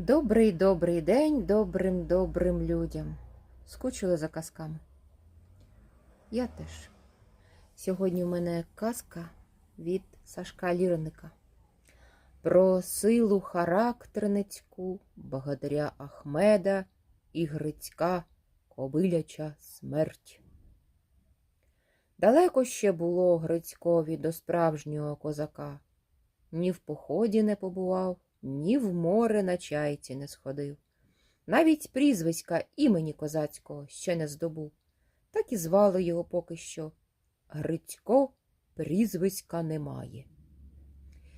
Добрий добрий день добрим добрим людям. Скучили за казками? Я теж. Сьогодні у мене казка від Сашка Лірника про силу характерницьку богатиря Ахмеда і Грицька Кобиляча смерть. Далеко ще було Грицькові до справжнього козака. Ні в поході не побував, ні в море на чайці не сходив. Навіть прізвиська імені козацького ще не здобув. Так і звали його поки що. Грицько прізвиська немає.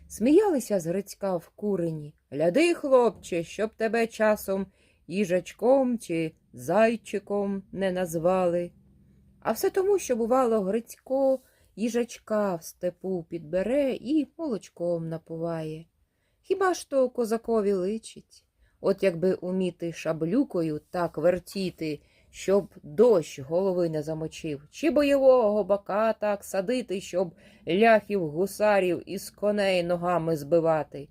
Сміялися з Грицька в курені. Гляди, хлопче, щоб тебе часом їжачком чи зайчиком не назвали. А все тому, що, бувало, Грицько їжачка в степу підбере і молочком напуває. Хіба ж то козакові личить? От якби уміти шаблюкою так вертіти, щоб дощ голови не замочив, чи бойового бака так садити, щоб ляхів гусарів із коней ногами збивати.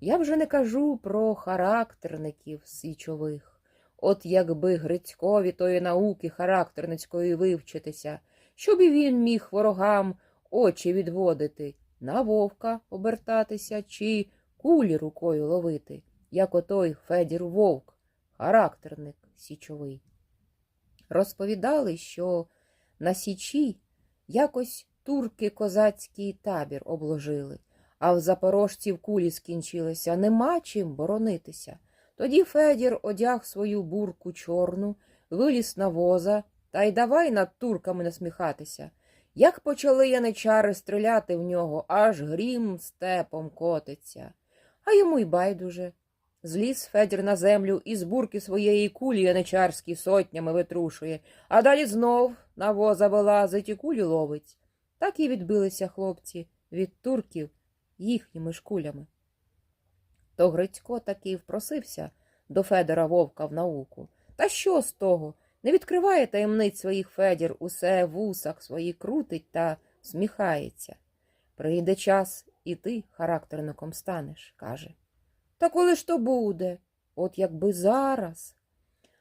Я вже не кажу про характерників січових. От якби Грицькові тої науки характерницької вивчитися, щоб і він міг ворогам очі відводити, на вовка обертатися чи кулі рукою ловити, як отой Федір Вовк, характерник січовий. Розповідали, що на Січі якось турки козацький табір обложили, а в запорожців кулі скінчилися, нема чим боронитися. Тоді Федір одяг свою бурку чорну, виліз на воза та й давай над турками насміхатися. Як почали яничари стріляти в нього, аж грім степом котиться. А йому й байдуже. Зліз Федір на землю і з бурки своєї кулі яничарські сотнями витрушує, а далі знов на воза вилазить і кулі ловить. Так і відбилися хлопці від турків їхніми ж кулями. То Грицько таки впросився до Федора Вовка в науку. Та що з того? Не відкриває таємниць своїх Федір, усе в усах свої крутить та сміхається. Прийде час, і ти характерником станеш, каже. Та коли ж то буде? От якби зараз.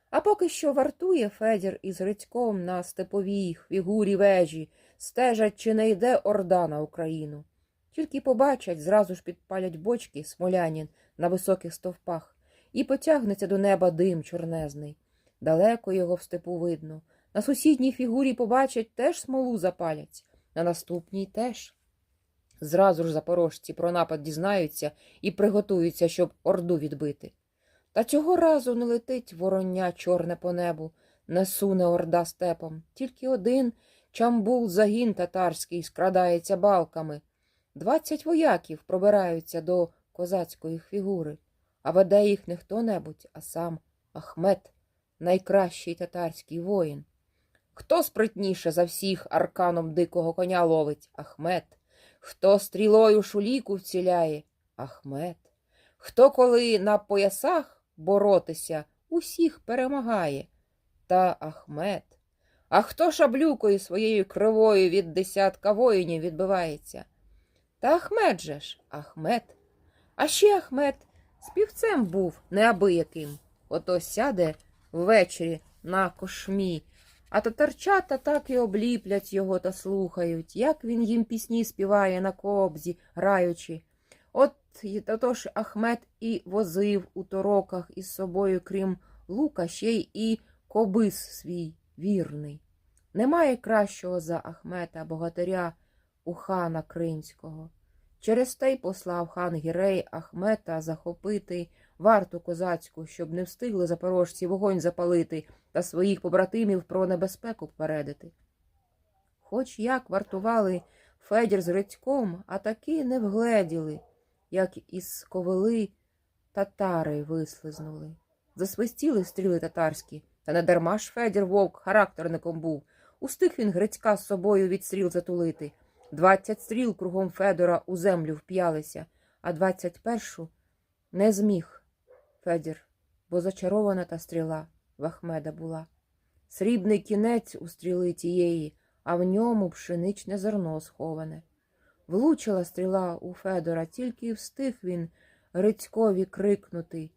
А поки що вартує Федір із Грицьком на степовій фігурі вежі, стежать, чи не йде орда на Україну. Тільки побачать, зразу ж підпалять бочки смолянін на високих стовпах, і потягнеться до неба дим чорнезний. Далеко його в степу видно. На сусідній фігурі побачать, теж смолу запалять, на наступній теж. Зразу ж запорожці про напад дізнаються і приготуються, щоб орду відбити. Та цього разу не летить вороння чорне по небу, не суне орда степом. Тільки один чамбул загін татарський скрадається балками. Двадцять вояків пробираються до козацької фігури, а веде їх не хто-небудь, а сам Ахмет, найкращий татарський воїн. Хто спритніше за всіх арканом дикого коня ловить? Ахмет. Хто стрілою шуліку вціляє? Ахмет. Хто коли на поясах боротися, усіх перемагає? Та Ахмет. А хто шаблюкою своєю кривою від десятка воїнів відбивається? Та Ахмет же ж, Ахмет. А ще Ахмет співцем був неабияким. Ото сяде ввечері на кошмі, а татарчата так і обліплять його та слухають, як він їм пісні співає на кобзі, граючи. От тож Ахмет і возив у тороках із собою, крім лука, ще й і кобис свій вірний. Немає кращого за Ахмета, богатиря у хана Кримського. Через те й послав хан Гірей Ахмета захопити варту козацьку, щоб не встигли запорожці вогонь запалити та своїх побратимів про небезпеку попередити. Хоч як вартували Федір з Грицьком, а таки не вгледіли, як із ковили татари вислизнули. Засвистіли стріли татарські, та не дарма ж Федір вовк характерником був. Устиг він Грицька з собою від стріл затулити. Двадцять стріл кругом Федора у землю вп'ялися, а двадцять першу не зміг Федір, бо зачарована та стріла в Ахмеда була. Срібний кінець у стріли тієї, а в ньому пшеничне зерно сховане. Влучила стріла у Федора, тільки встиг він Грицькові крикнути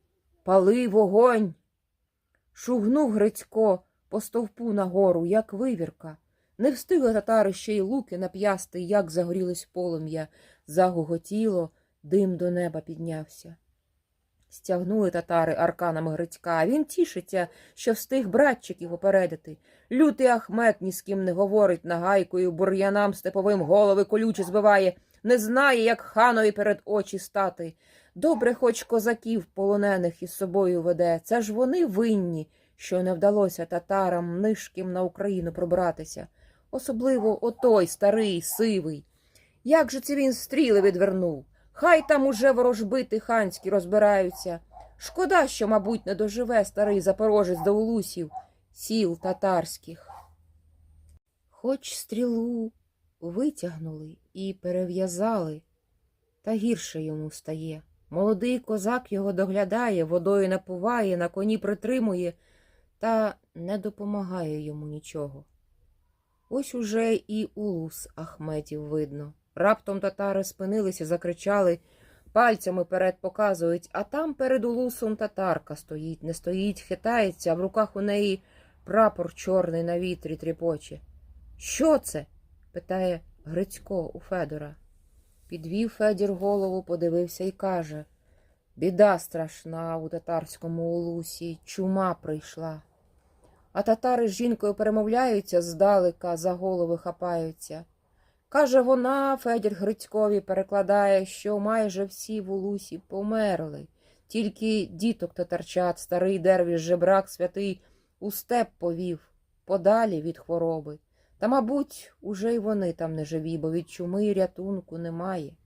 Пали вогонь. Шугнув Грицько по стовпу нагору, як вивірка. Не встигли татари ще й луки нап'ясти, як загорілось полум'я, загоготіло, дим до неба піднявся. Стягнули татари арканами Грицька, він тішиться, що встиг братчиків попередити. Лютий Ахмет ні з ким не говорить, нагайкою бур'янам степовим голови колючі збиває, не знає, як ханові перед очі стати. Добре, хоч козаків полонених із собою веде. Це ж вони винні, що не вдалося татарам нишким на Україну пробратися. Особливо отой старий, сивий. Як же це він стріли відвернув? Хай там уже ворожбити ханські розбираються. Шкода, що, мабуть, не доживе старий запорожець до улусів, сіл татарських. Хоч стрілу витягнули і перев'язали, та гірше йому стає. Молодий козак його доглядає, водою напуває, на коні притримує, та не допомагає йому нічого. Ось уже і улус Ахметів видно. Раптом татари спинилися, закричали, пальцями перед показують, а там перед улусом татарка стоїть, не стоїть, хитається, а в руках у неї прапор чорний на вітрі тріпоче. Що це? питає Грицько у Федора. Підвів Федір голову, подивився і каже Біда страшна у татарському улусі, чума прийшла. А татари з жінкою перемовляються здалека, за голови хапаються. Каже вона, Федір Грицькові перекладає, що майже всі в улусі померли. Тільки діток татарчат, старий дервіш, жебрак святий, у степ повів, подалі від хвороби. Та, мабуть, уже й вони там не живі, бо від чуми рятунку немає.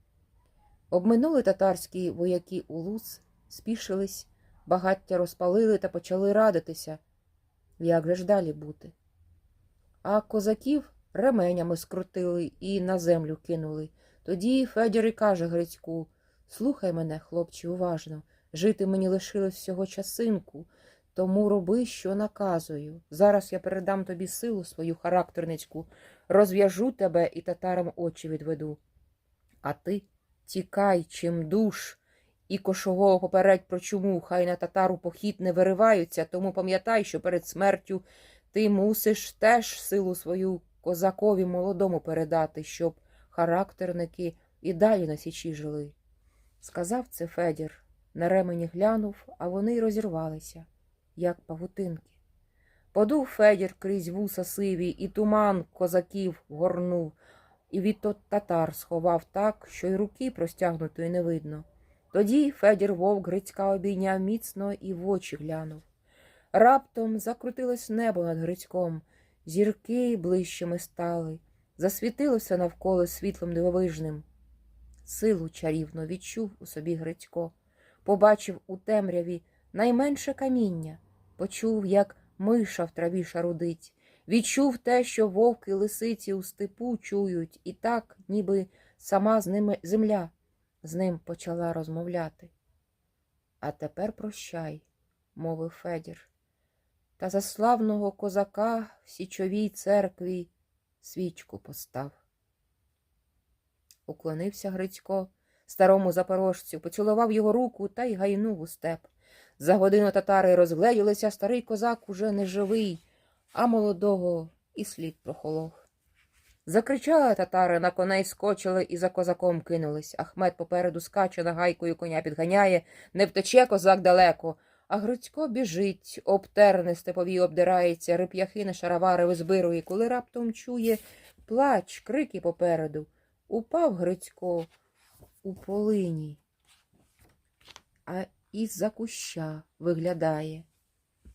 Обминули татарські вояки улус, спішились, багаття розпалили та почали радитися. Як же ж далі бути? А козаків ременями скрутили і на землю кинули. Тоді Федір і каже Грицьку Слухай мене, хлопче, уважно, жити мені лишилось всього часинку, тому роби, що наказую. Зараз я передам тобі силу свою характерницьку, розв'яжу тебе і татарам очі відведу. А ти тікай, чим душ, і кошового попередь про чуму, хай на татару похід не вириваються, тому пам'ятай, що перед смертю ти мусиш теж силу свою козакові молодому передати, щоб характерники і далі на січі жили. Сказав це Федір, на ремені глянув, а вони й розірвалися, як павутинки. Подув Федір крізь вуса сиві, і туман козаків горнув, і від татар сховав так, що й руки простягнутої не видно. Тоді Федір вовк Грицька обійняв міцно і в очі глянув. Раптом закрутилось небо над Грицьком, зірки ближчими стали, засвітилося навколо світлом дивовижним. Силу чарівно відчув у собі Грицько, побачив у темряві найменше каміння, почув, як миша в траві шарудить, відчув те, що вовки лисиці у степу чують, і так, ніби сама з ними земля з ним почала розмовляти. А тепер прощай, мовив Федір, та за славного козака в січовій церкві свічку постав. Уклонився Грицько старому запорожцю, поцілував його руку та й гайнув у степ. За годину татари розгледілися, старий козак уже не живий, а молодого і слід прохолов. Закричали татари, на коней скочили і за козаком кинулись. Ахмед попереду скаче, нагайкою коня підганяє, не втече козак далеко. А Грицько біжить, обтерне степові обдирається, рип'яхи на шаровари визбирує, коли раптом чує плач, крики попереду. Упав Грицько у полині, а із-за куща виглядає.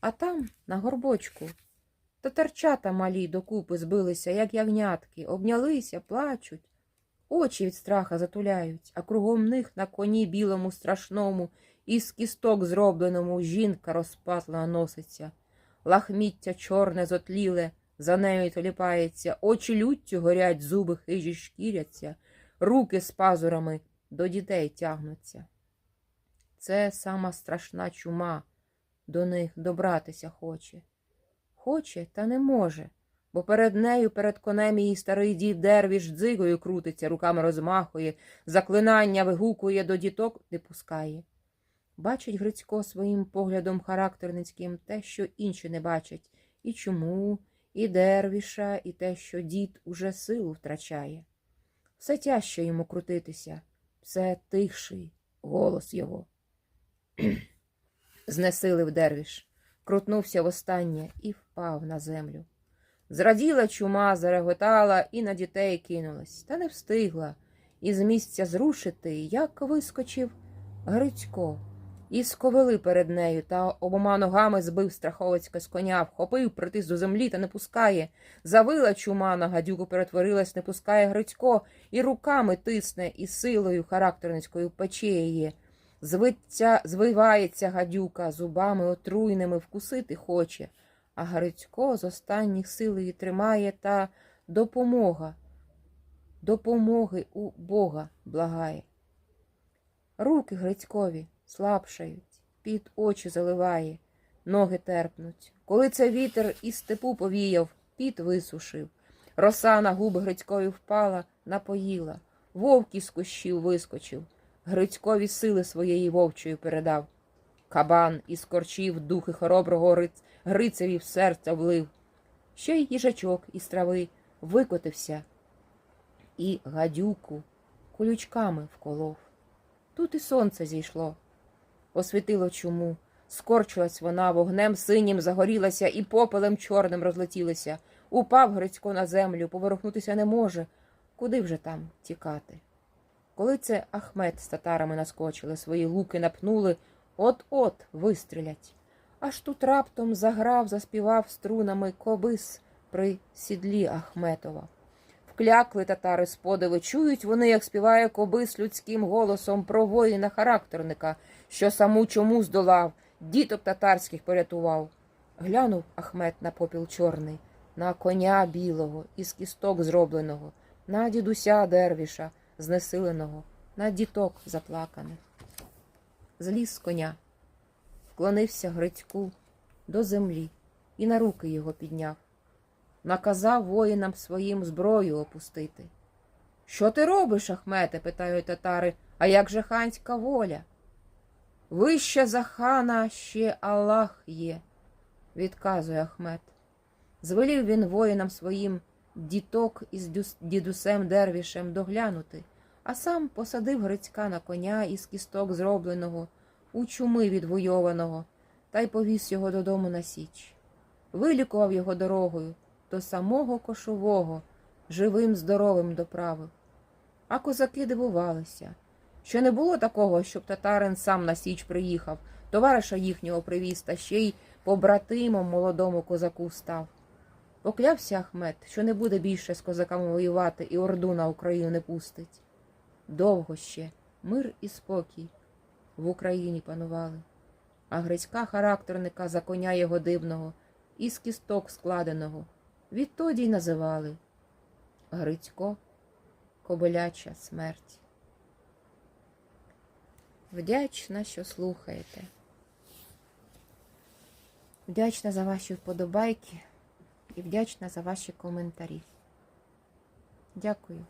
А там, на горбочку, татарчата малі докупи збилися, як ягнятки, обнялися, плачуть, очі від страха затуляють, а кругом них на коні білому страшному, із кісток зробленому жінка розпатлена носиться, лахміття чорне зотліле, за нею толіпається, очі люттю горять, зуби хижі шкіряться, руки з пазурами до дітей тягнуться. Це сама страшна чума, до них добратися хоче. Хоче, та не може, бо перед нею, перед конем її старий дід дервіш дзигою крутиться, руками розмахує, заклинання вигукує, до діток не пускає. Бачить Грицько своїм поглядом характерницьким те, що інші не бачать, і чому, і дервіша, і те, що дід уже силу втрачає. Все тяжче йому крутитися, все тихший голос його. Знесилив дервіш, крутнувся востаннє і впав на землю. Зраділа чума, зареготала і на дітей кинулась, та не встигла, і з місця зрушити, як вискочив Грицько, і сковели перед нею, та обома ногами збив страховицька з коня, вхопив, притис до землі та не пускає. Завила чума на гадюку перетворилась, не пускає Грицько, і руками тисне, і силою характерницькою пече її. Звиться, звивається гадюка, зубами отруйними вкусити хоче, а Грицько з останніх сил її тримає та допомога, допомоги у Бога благає. Руки Грицькові слабшають, під очі заливає, ноги терпнуть. Коли це вітер із степу повіяв, піт висушив. Роса на губи Грицькові впала, напоїла, вовк із кущів вискочив. Грицькові сили своєї вовчої передав. Кабан із корчів духи хороброго Грицеві в серце влив. Ще й їжачок із трави викотився і гадюку колючками вколов. Тут і сонце зійшло, освітило чуму, скорчилась вона, вогнем синім загорілася і попелем чорним розлетілася. Упав Грицько на землю, поворухнутися не може. Куди вже там тікати? Коли це Ахмед з татарами наскочили, свої луки напнули, от-от вистрілять. Аж тут раптом заграв, заспівав струнами кобис при сідлі Ахметова. Вклякли татари з подиви, чують вони, як співає кобис людським голосом про воїна характерника, що саму чому здолав, діток татарських порятував. Глянув Ахмет на попіл чорний, на коня білого, із кісток зробленого, на дідуся дервіша, знесиленого, на діток заплаканих. Зліз з коня, вклонився Грицьку до землі і на руки його підняв. Наказав воїнам своїм зброю опустити. Що ти робиш, Ахмете? питають татари, а як же ханська воля? Вище за хана ще Аллах є, відказує Ахмет. Звелів він воїнам своїм діток із дідусем Дервішем доглянути, а сам посадив Грицька на коня із кісток зробленого, у чуми відвойованого, та й повіз його додому на січ. Вилікував його дорогою до самого кошового, живим, здоровим доправив. А козаки дивувалися, що не було такого, щоб татарин сам на січ приїхав, товариша їхнього привіз, та ще й побратимом молодому козаку став. Поклявся Ахмет, що не буде більше з козаками воювати і орду на Україну не пустить. Довго ще мир і спокій в Україні панували, а Грицька характерника за коня його дивного, із кісток складеного, відтоді й називали Грицько Кобиляча смерть. Вдячна, що слухаєте. Вдячна за ваші вподобайки і вдячна за ваші коментарі. Дякую.